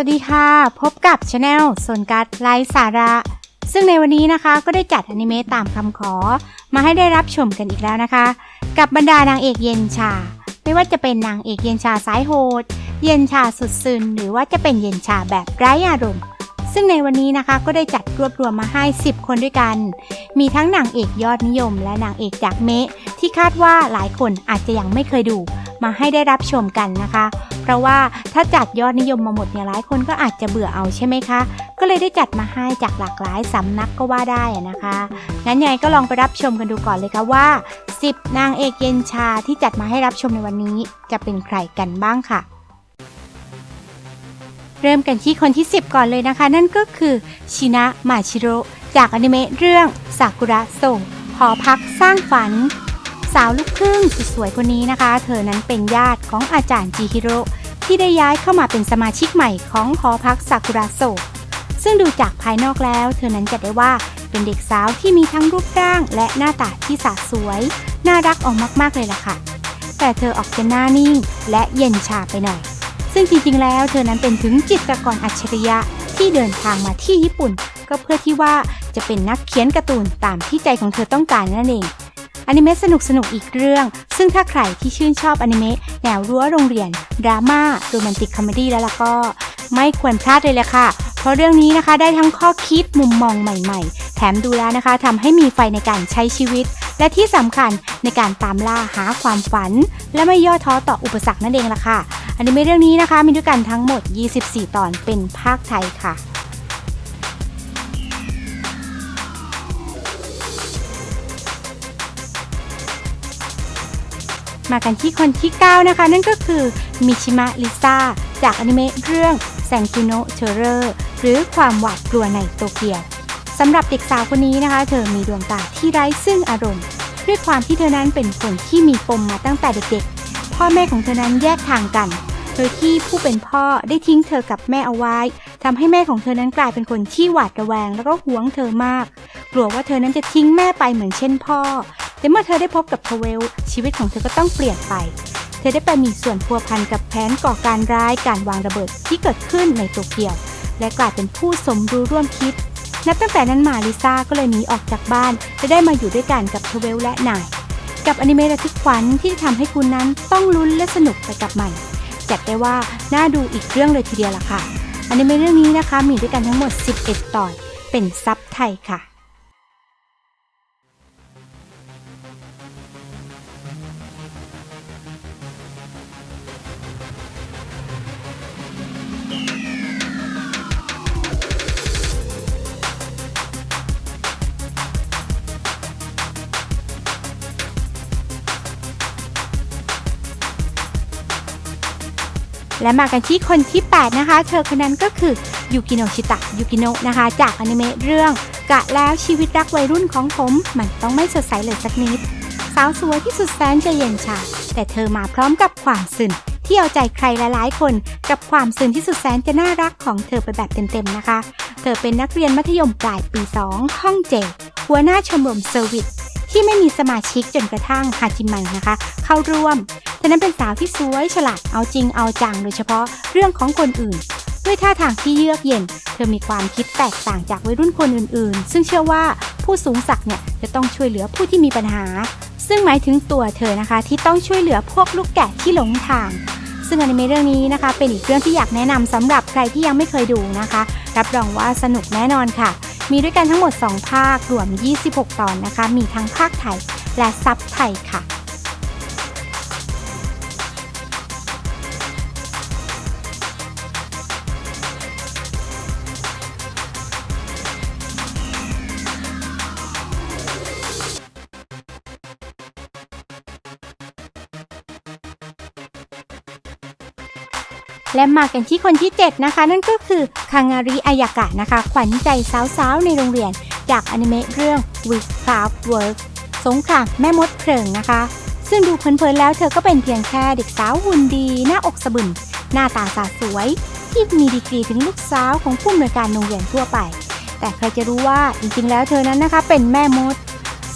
วัสดีค่ะ พบกับช anel สนกัดไลฟ์สาระ ซึ่งในวันนี้นะคะก็ได้จัดอนิเมะตามคำขอ มาให้ได้รับชมกันอีกแล้วนะคะ กับบรรดานางเอกเย็นชา ไม่ว่าจะเป็นนางเอกเย็นชาสายโหด เย็นชาสุดซึนหรือว่าจะเป็นเย็นชาแบบไร้อารมณ์ ซึ่งในวันนี้นะคะก็ได้จัดรวบรวมมาให้ 10 คนด้วยกัน มีทั้งนางเอกยอดนิยม และนางเอกจากเมะที่คาดว่าหลายคนอาจจะยังไม่เคยดู มาให้ได้รับชมกันนะคะ เพราะว่าถ้าจัดยอดนิยมมาหมดเนี่ยหลายคนก็อาจจะเบื่อเอาใช่ไหมคะ ก็เลยได้จัดมาให้จากหลากหลายสำนักก็ว่าได้นะคะ งั้นยังไงก็ลองไปรับชมกันดูก่อนเลยค่ะว่า 10 นางเอกเย็นชาที่จัดมาให้รับชมในวันนี้ จะเป็นใครกันบ้างค่ะเริ่มกันที่คนที่ 10 ก่อนเลยนะคะ นั่นก็คือชินะมาชิโร่จากอนิเมะเรื่องซากุระโซหอพักสร้างฝันาวลูกครึ่งสุดสวยคนนี้นะคะ เธอนั้นเป็นญาติของอาจารย์จิฮิโร่ที่ได้ย้ายเข้ามาเป็นสมาชิกใหม่ของหอพักซากุระโซซึ่งดูจากภายนอกแล้ว เธอนั้นจะได้ว่าเป็นเด็กสาวที่มีทั้งรูปร่างและหน้าตาที่สะสวย น่ารักออกมากๆเลยล่ะค่ะ แต่เธอออกจะหน้านิ่งและเย็นชาไปหน่อย ซึ่งจริงๆแล้วเธอนั้นเป็นถึงจิตรกรอัจฉริยะที่เดินทางมาที่ญี่ปุ่น ก็เพื่อที่ว่าจะเป็นนักเขียนการ์ตูนตามที่ใจของเธอต้องการนั่นเอง อนิเมะสนุกสนุกๆอีกเรื่อง ซึ่งถ้าใครที่ชื่นชอบอนิเมะแนวรั้วโรงเรียน ดราม่าโรแมนติกคอมเมดี้แล้วล่ะก็ ไม่ควรพลาดเลยแหละค่ะ เพราะเรื่องนี้นะคะได้ทั้งข้อคิดมุมมองใหม่ๆ แถมดูแล้วนะคะทำให้มีไฟในการใช้ชีวิต และที่สำคัญในการตามล่าหาความฝัน และไม่ย่อท้อต่ออุปสรรคนั่นเองล่ะค่ะอนิเมะเรื่องนี้นะคะมีด้วยกันทั้งหมด 24 ตอนเป็นภาคไทยค่ะ มากันที่คนที่ 9 นะคะ นั่นก็คือมิชิมะลิซ่าจากอนิเมะเรื่องแซงคิโนเทอร์เรอร์หรือความหวาดกลัวในโตเกียวสำหรับเด็กสาวคนนี้นะคะ เธอมีดวงตาที่ไร้ซึ่งอารมณ์ ด้วยความที่เธอนั้นเป็นคนที่มีปมมาตั้งแต่เด็กๆ พ่อแม่ของเธอนั้นแยกทางกัน โดยที่ผู้เป็นพ่อได้ทิ้งเธอกับแม่เอาไว้ทำให้แม่ของเธอนั้นกลายเป็นคนที่หวาดระแวง แล้วก็หวงเธอมาก กลัวว่าเธอนั้นจะทิ้งแม่ไปเหมือนเช่นพ่อ แต่เมื่อเธอได้พบกับทเวล ชีวิตของเธอก็ต้องเปลี่ยนไป เธอได้ไปมีส่วนพัวพันกับแผนก่อการร้ายการวางระเบิดที่เกิดขึ้นในโตเกียว และกลายเป็นผู้สมรู้ร่วมคิด นับตั้งแต่นั้นมาลิซ่าก็เลยหนีออกจากบ้านและได้มาอยู่ด้วยกันกับทเวลและนาย กับอนิเมะระทึกขวัญที่จะทำให้คุณนั้นต้องลุ้นและสนุกไปกับมันจัดได้ว่าน่าดูอีกเรื่องเลยทีเดียวล่ะค่ะอนิเมะเรื่องนี้นะคะมีด้วยกันทั้งหมด 11 ตอน เป็นซับไทยค่ะ และมากันที่คนที่ 8 นะคะ เธอคนนั้นก็คือยูกิโนชิตะยูกิโนะนะคะ จากอนิเมะเรื่อง กะแล้วชีวิตรักวัยรุ่นของผม มันต้องไม่สดใสเลยสักนิด สาวสวยที่สุดแสนจะเย็นชา แต่เธอมาพร้อมกับความซึนที่เอาใจใครหลายๆ คน กับความซึนที่สุดแสนจะน่ารักของเธอไปแบบเต็มๆนะคะ เธอเป็นนักเรียนมัธยมปลายปี 2 ห้องเจหัวหน้าชมรมเซอร์วิส ที่ไม่มีสมาชิกจนกระทั่งฮาจิมันนะคะ เข้าร่วมเธอนั้นเป็นสาวที่สวยฉลาดเอาจริงเอาจังโดยเฉพาะเรื่องของคนอื่น ด้วยท่าทางที่เยือกเย็น เธอมีความคิดแตกต่างจากวัยรุ่นคนอื่นๆ ซึ่งเชื่อว่าผู้สูงศักดิ์เนี่ยจะต้องช่วยเหลือผู้ที่มีปัญหา ซึ่งหมายถึงตัวเธอนะคะ ที่ต้องช่วยเหลือพวกลูกแกะที่หลงทางซึ่งอนิเมะเรื่องนี้นะคะ เป็นอีกเรื่องที่อยากแนะนำสำหรับใครที่ยังไม่เคยดูนะคะ รับรองว่าสนุกแน่นอนค่ะ มีด้วยกันทั้งหมด 2 ภาครวม 26 ตอนนะคะ มีทั้งภาคไทยและซับไทยค่ะ และมากันที่คนที่ 7 นะคะ นั่นก็คือคังาริอายากะนะคะ ขวัญใจสาวๆ ในโรงเรียน จากอนิเมะเรื่อง With Craft Work สงครามแม่มดเพลิงนะคะ ซึ่งดูเพลินๆแล้วเธอก็เป็นเพียงแค่เด็กสาวหุ่นดี หน้าอกสะบึนหน้าตาสาสวย ที่มีดีกรีถึงลูกสาวของผู้อำนวยการโรงเรียนทั่วไป แต่ใครจะรู้ว่าจริงๆ แล้วเธอนั้นนะคะเป็นแม่มด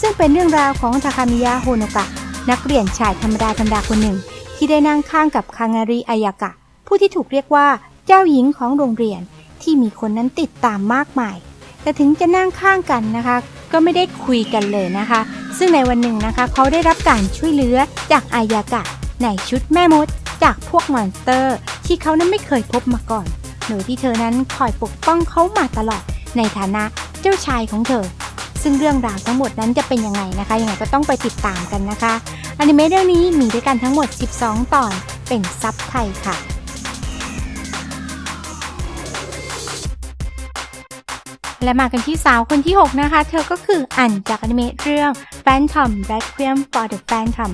ซึ่งเป็นเรื่องราวของทาคามิยะโฮโนกะ นักเรียนชายธรรมดาธรรมดาคนหนึ่ง ที่ได้นั่งข้างกับคางาริอายากะ ผู้ที่ถูกเรียกว่าเจ้าหญิงของโรงเรียนที่มีคนนั้นติดตามมากมาย แต่ถึงจะนั่งข้างกันนะคะ ก็ไม่ได้คุยกันเลยนะคะ ซึ่งในวันหนึ่งนะคะ เขาได้รับการช่วยเหลือจากอายากะในชุดแม่มด จากพวกมอนสเตอร์ ที่เขานั้นไม่เคยพบมาก่อน โดยที่เธอนั้นคอยปกป้องเขามาตลอด ในฐานะเจ้าชายของเธอ ซึ่งเรื่องราวทั้งหมดนั้นจะเป็นยังไงนะคะยังไงก็ต้องไปติดตามกันนะคะอนิเมะเรื่องนี้มีด้วยกันทั้งหมด 12 ตอน เป็นซับไทยค่ะ และมากันที่สาวคนที่ 6 นะคะ เธอก็คืออันจากอนิเมะเรื่อง Phantom Requiem for the Phantom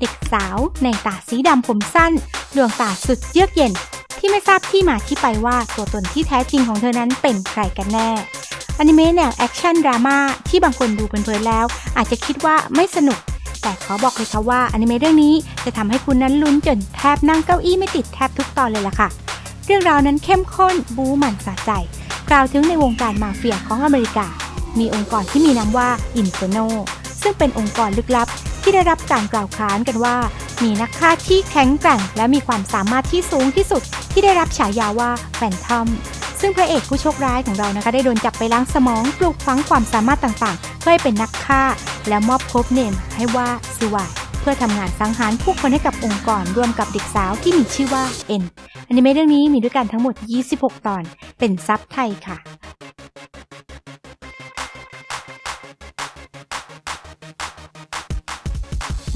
เด็กสาวในตาสีดำผมสั้น ดวงตาสุดเยือกเย็น ที่ไม่ทราบที่มาที่ไปว่าตัวตนที่แท้จริงของเธอนั้นเป็นใครกันแน่อนิเมะแนวแอคชั่นดราม่าที่บางคนดูเพลินๆแล้ว อาจจะคิดว่าไม่สนุก แต่ขอบอกเลยค่ะว่าอนิเมะเรื่องนี้จะทำให้คุณนั้นลุ้นจนแทบนั่งเก้าอี้ไม่ติดแทบทุกตอนเลยล่ะค่ะ เรื่องราวนั้นเข้มข้นบู๊หมันสะใจ กล่าวถึงในวงการมาเฟียของอเมริกา มีองค์กรที่มีนามว่าอินเฟโนซึ่งเป็นองค์กรลึกลับที่ได้รับการกล่าวค้านกันว่า มีนักฆ่าที่แข็งแกร่ง และมีความสามารถที่สูงที่สุด ที่ได้รับฉายาว่าแฟนทอมซึ่งพระเอกผู้โชคร้ายของเรานะคะได้โดนจับไปล้างสมองปลูกฝังความสามารถต่างๆ เพื่อให้เป็นนักฆ่า และมอบโคบเนมให้ว่าซูวายเพื่อทำงานสังหารผู้คนให้กับองค์กรร่วมกับเด็กสาวที่มีชื่อว่าเอ็นอนิเมะเรื่องนี้มีด้วยกันทั้งหมด 26 ตอน เป็นซับไทยค่ะ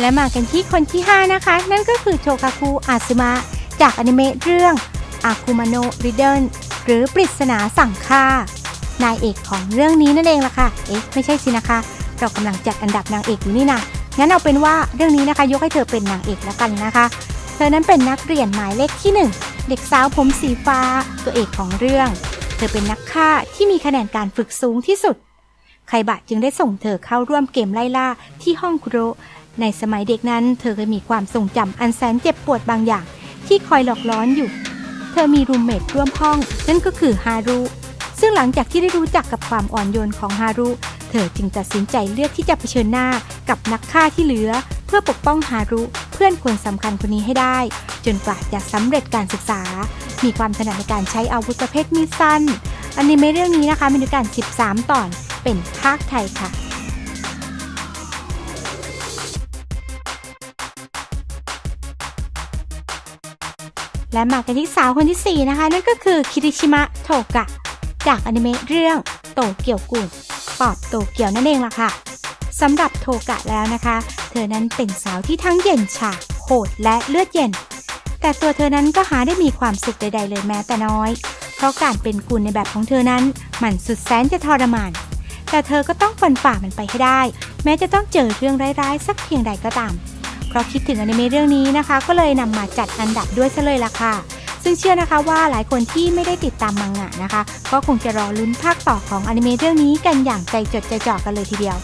และมากันที่คนที่ 5 นะคะ นั่นก็คือโชคาคุอาซึมะ จากอนิเมะเรื่องอาคุมาโนริเดนหรือปริศนาสั่งฆ่านายเอกของเรื่องนี้นั่นเองล่ะค่ะ เอ๊ะ ไม่ใช่สินะคะ เรากำลังจัดอันดับนางเอกอยู่นี่นะงั้นเอาเป็นว่าเรื่องนี้นะคะ ยกให้เธอเป็นนางเอกแล้วกันนะคะ เธอนั้นเป็นนักเรียนหมายเลขที่ 1 เด็กสาวผมสีฟ้า ตัวเอกของเรื่อง เธอเป็นนักฆ่าที่มีคะแนนการฝึกสูงที่สุด ไคบะจึงได้ส่งเธอเข้าร่วมเกมไล่ล่าที่ห้องคุโร ในสมัยเด็กนั้น เธอเคยมีความทรงจำอันแสนเจ็บปวดบางอย่าง ที่คอยหลอกล้อนอยู่ เธอมีรูมเมทร่วมห้อง นั่นก็คือฮารุ ซึ่งหลังจากที่ได้รู้จักกับความอ่อนโยนของฮารุ เธอจึงตัดสินใจเลือกที่จะเผชิญหน้ากับนักฆ่าที่เหลือ เพื่อปกป้องฮารุ เพื่อนคนสำคัญคนนี้ให้ได้ จนกว่าจะสำเร็จการศึกษา มีความถนัดในการใช้อาวุธประเภทมีดสั้นอนิเมะเรื่องนี้นะคะมีด้วยกัน 13 ตอนเป็นภาคไทยค่ะและมากันที่สาวคนที่ 4 นะคะ นั่นก็คือคิริชิมะโทกะ จากอนิเมะเรื่องโตเกียวกุ่นปอบโตเกียวนั่นเองล่ะค่ะสำหรับโทกะแล้วนะคะ อนั้นเป็นสาวที่ทั้งเย็นฉาโหดและเลือดเย็น แต่ตัวเธอนั้นก็หาได้มีความสุขใด ๆ เลยแม้แต่น้อย เพราะการเป็นกุลในแบบของเธอนั้น มันสุดแสนจะทรมาน แต่เธอก็ต้องฟันฝ่ามันไปให้ได้ แม้จะต้องเจอเรื่องร้ายๆ สักเพียงใดก็ตาม เพราะคิดถึงอนิเมะเรื่องนี้นะคะ ก็เลยนำมาจัดอันดับด้วยซะเลยล่ะค่ะซึ่งเชื่อนะคะว่าหลายคนที่ไม่ได้ติดตามมังงะนะคะ ก็คงจะรอลุ้นภาคต่อของอนิเมะเรื่องนี้กันอย่างใจจดใจจ่อกันเลยทีเดียว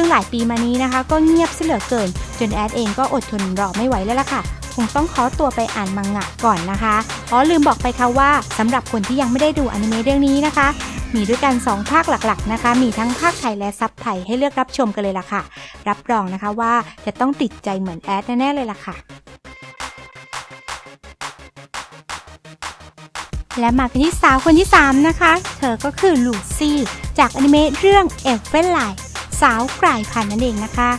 ซึ่งหลายปีมานี้นะคะ ก็เงียบเสียเหลือเกิน จนแอดเองก็อดทนรอไม่ไหวแล้วล่ะค่ะ คงต้องขอตัวไปอ่านมังงะก่อนนะคะอ๋อลืมบอกไปค่ะว่าสำหรับคนที่ยังไม่ได้ดูอนิเมะเรื่องนี้นะคะ มีด้วยกัน 2 ภาคหลักๆนะคะ มีทั้งภาคไทยและซับไทยให้เลือกรับชมกันเลยล่ะค่ะ รับรองนะคะว่าจะต้องติดใจเหมือนแอดแน่ๆเลยล่ะค่ะและมากันที่สาวคนที่ 3 นะคะ เธอก็คือลูซี่ จากอนิเมะเรื่องเอลเฟนไล สาวกลายพันธุ์นั่นเองนะคะ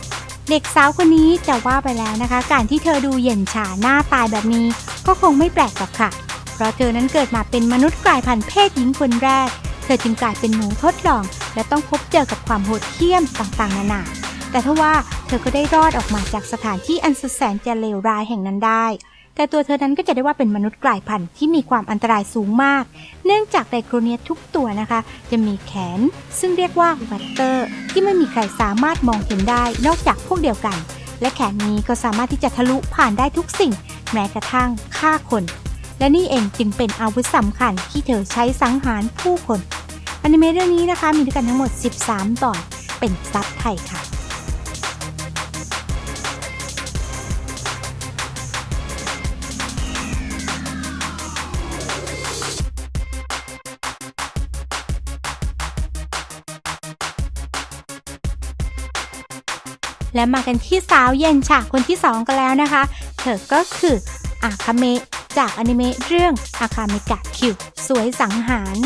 เด็กสาวคนนี้จะว่าไปแล้วนะคะ การที่เธอดูเย็นฉาหน้าตายแบบนี้ ก็คงไม่แปลกหรอกค่ะ เพราะเธอนั้นเกิดมาเป็นมนุษย์กลายพันธุ์เพศหญิงคนแรก เธอจึงกลายเป็นหนูทดลอง และต้องพบเจอกับความโหดเหี้ยมต่างๆ นานา แต่ทว่าเธอก็ได้รอดออกมาจากสถานที่อันสุดแสนจะเลวร้ายแห่งนั้นได้ แต่ตัวเธอนั้นก็จะได้ว่าเป็นมนุษย์กลายพันธุ์ที่มีความอันตรายสูงมาก เนื่องจากไดโครเนียทุกตัวนะคะ จะมีแขน ซึ่งเรียกว่าวัตเตอร์ ที่ไม่มีใครสามารถมองเห็นได้นอกจากพวกเดียวกัน และแขนนี้ก็สามารถที่จะทะลุผ่านได้ทุกสิ่ง แม้กระทั่งฆ่าคน และนี่เองจึงเป็นอาวุธสำคัญที่เธอใช้สังหารผู้คนอนิเมะเรื่องนี้นะคะมีด้วยกันทั้งหมด 13 ตอนเป็นซับไทยค่ะ และมากันที่สาวเย็นฉากคนที่ 2 กันแล้วนะคะ เธอก็คืออาคาเมะจากอนิเมะเรื่องอาคาเมกะคิวสวยสังหาร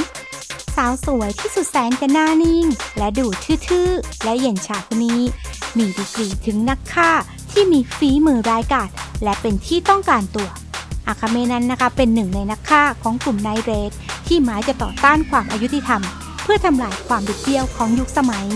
สาวสวยที่สุดแสนจะหน้านิ่ง และดูทื่อๆ และเย็นชาคนนี้ มีดีกรีถึงนักฆ่าที่มีฝีมือร้ายกาจและเป็นที่ต้องการตัว อาคาเมนั้นนะคะเป็นหนึ่งในนักฆ่าของกลุ่มไนเรดที่หมายจะต่อต้านความอายุติธรรม เพื่อทำลายความบิดเบี้ยวของยุคสมัย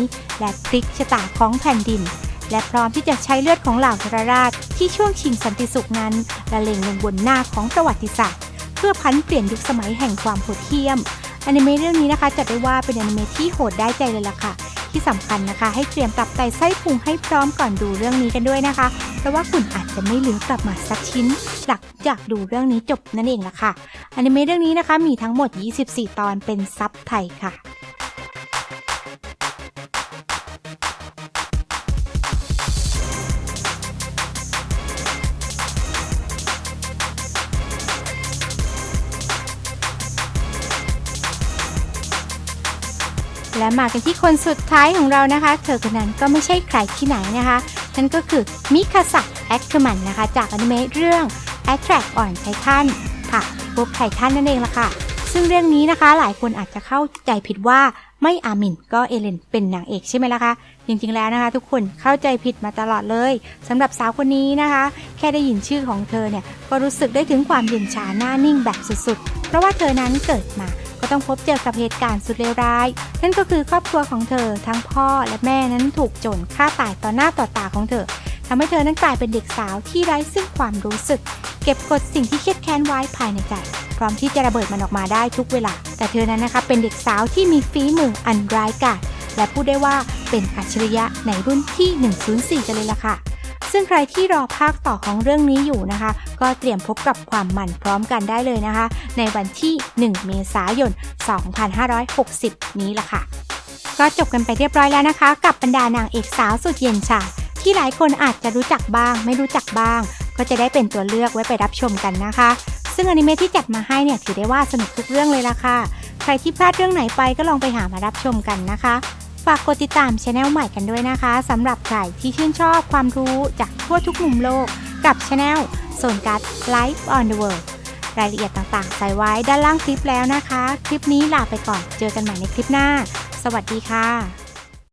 และพลิกชะตาของแผ่นดิน และพร้อมที่จะใช้เลือดของเหล่าทรราชที่ช่วงชิงสันติสุขนั้นละเลงลงบนหน้าของประวัติศาสตร์ เพื่อพันเปลี่ยนยุคสมัยแห่งความโหดเหี้ยมอนิเมะเรื่องนี้นะคะจัดได้ว่าเป็นอนิเมะที่โหดได้ใจเลยล่ะค่ะ ที่สำคัญนะคะ ให้เตรียมตับไตไส้พุงให้พร้อมก่อนดูเรื่องนี้กันด้วยนะคะ เพราะว่าคุณอาจจะไม่เหลือกลับมาสักชิ้น หลังจากดูเรื่องนี้จบนั่นเองล่ะค่ะอนิเมะเรื่องนี้นะคะมีทั้งหมด 24 ตอนเป็นซับไทยค่ะ และมากันที่คนสุดท้ายของเรานะคะ เธอคนนั้นก็ไม่ใช่ใครที่ไหนนะคะ นั่นก็คือมิคาสะแอคเคอร์มันนะคะ จากอนิเมะเรื่อง Attract on Titan ค่ะพบไททันนั่นเองละค่ะ ซึ่งเรื่องนี้นะคะหลายคนอาจจะเข้าใจผิดว่าไม่อามินก็เอเลนเป็นนางเอกใช่ไหมล่ะคะจริงๆแล้วนะคะ ทุกคนเข้าใจผิดมาตลอดเลยสำหรับสาวคนนี้นะคะ แค่ได้ยินชื่อของเธอเนี่ยก็รู้สึกได้ถึงความเย็นชาหน้านิ่งแบบสุดๆ เพราะว่าเธอนั้นเกิดมา ก็ต้องพบเจอกับเหตุการณ์สุดเลวร้าย นั่นก็คือครอบครัวของเธอทั้งพ่อและแม่นั้นถูกโจรฆ่าตายต่อหน้าต่อตาของเธอทำให้เธอนั้นกลายเป็นเด็กสาวที่ไร้ซึ่งความรู้สึก เก็บกดสิ่งที่เครียดแค้นไว้ภายในใจพร้อมที่จะระเบิดมันออกมาได้ทุกเวลา แต่เธอนั้นนะคะเป็นเด็กสาวที่มีฝีมืออันร้ายกาจและพูดได้ว่าเป็นอัจฉริยะในรุ่นที่ 104 กันเลยล่ะค่ะ ซึ่งใครที่รอภาคต่อของเรื่องนี้อยู่นะคะ ก็เตรียมพบกับความมันพร้อมกันได้เลยนะคะ ในวันที่ 1 เมษายน 2560 นี้ล่ะค่ะ ก็จบกันไปเรียบร้อยแล้วนะคะ กับบรรดานางเอกสาวสุดเย็นชาที่หลายคนอาจจะรู้จักบ้าง ไม่รู้จักบ้าง ก็จะได้เป็นตัวเลือกไว้ไปรับชมกันนะคะ ซึ่งอนิเมะที่จัดมาให้เนี่ยถือได้ว่าสนุกทุกเรื่องเลยล่ะค่ะ ใครที่พลาดเรื่องไหนไปก็ลองไปหามารับชมกันนะคะ ฝากกดติดตามช anel ใหม่กันด้วยนะคะสำหรับใครที่ชื่นชอบความรู้จากทั่วทุกมุมโลกกับช anel โซนการ์ด Life on the World รายละเอียดต่างๆ ใส่ไว้ด้านล่างคลิปแล้วนะคะ คลิปนี้ลาไปก่อนเจอกันใหม่ในคลิปหน้า สวัสดีค่ะ